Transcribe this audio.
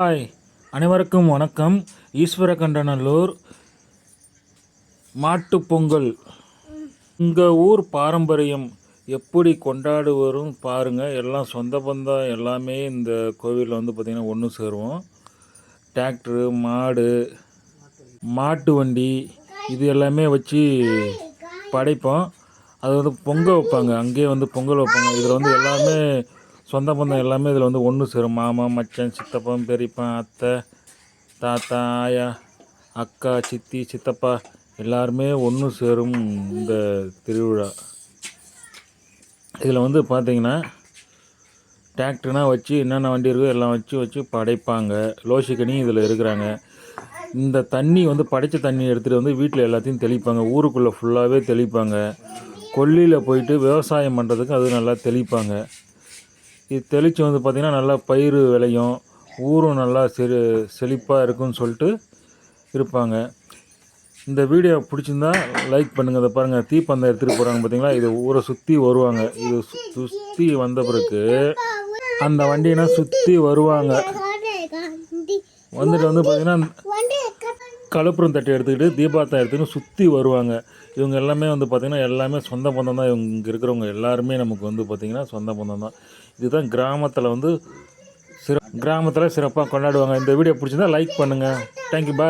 Hi. அனைவருக்கும் வணக்கம். ஈஸ்வரகண்டநல்லூர் மாட்டுப்பொங்கல் உங்கள் ஊர் பாரம்பரியம் எப்படி கொண்டாடுவரும் பாருங்கள் எல்லாம் சொந்த பந்தம் எல்லாமே இந்த கோவிலில் வந்து பார்த்திங்கன்னா ஒன்று சேருவோம். டிராக்டரு மாடு மாட்டு வண்டி இது எல்லாமே வச்சு படைப்போம். அது வந்து பொங்கல் வைப்பாங்க. அங்கேயே வந்து பொங்கல் வைப்பாங்க. இதில் வந்து எல்லாமே சொந்த பந்தம் எல்லாமே இதில் வந்து ஒன்று சேரும். மாமா மச்சான் சித்தப்பன் பெரியப்பன் அத்தை தாத்தா ஆயா அக்கா சித்தி சித்தப்பா எல்லாருமே ஒன்று சேரும் இந்த திருவிழா. இதில் வந்து பார்த்தீங்கன்னா டிராக்டர்னால் வச்சு என்னென்ன வண்டி இருக்கோ எல்லாம் வச்சு வச்சு படைப்பாங்க. லோசிக்கனி இதில் இருக்கிறாங்க. இந்த தண்ணி வந்து படைத்த தண்ணி எடுத்துகிட்டு வந்து வீட்டில் எல்லாத்தையும் தெளிப்பாங்க. ஊருக்குள்ளே ஃபுல்லாகவே தெளிப்பாங்க. கொல்லியில் போயிட்டு விவசாயம் பண்ணுறதுக்கு அது நல்லா தெளிப்பாங்க. இது தெளித்து வந்து பார்த்திங்கன்னா நல்லா பயிர் விளையும். ஊரும் நல்லா செழு செழிப்பாக இருக்குன்னு சொல்லிட்டு இருப்பாங்க. இந்த வீடியோ பிடிச்சிருந்தா லைக் பண்ணுங்கள் அதை பாருங்கள் தீப்பந்தம் எடுத்துகிட்டு போகிறாங்க பார்த்தீங்களா இது ஊரை சுற்றி வருவாங்க. இது சுற்றி வந்த பிறகு அந்த வண்டினா சுற்றி வருவாங்க. வந்துட்டு வந்து பார்த்திங்கன்னா கழுப்புறம் தட்டை எடுத்துக்கிட்டு தீபாத்தம் எடுத்துக்கிட்டு சுற்றி வருவாங்க. இவங்க எல்லாமே வந்து பார்த்திங்கன்னா எல்லாமே சொந்த பந்தம் தான். இவங்க இங்கே இருக்கிறவங்க எல்லாருமே நமக்கு வந்து பார்த்திங்கன்னா சொந்த பந்தம் தான். இதுதான் கிராமத்தில் வந்து சிற கிராமத்தில் சிறப்பாக கொண்டாடுவாங்க. இந்த வீடியோ பிடிச்சிருந்தா லைக் பண்ணுங்கள் தேங்க்யூ பாய்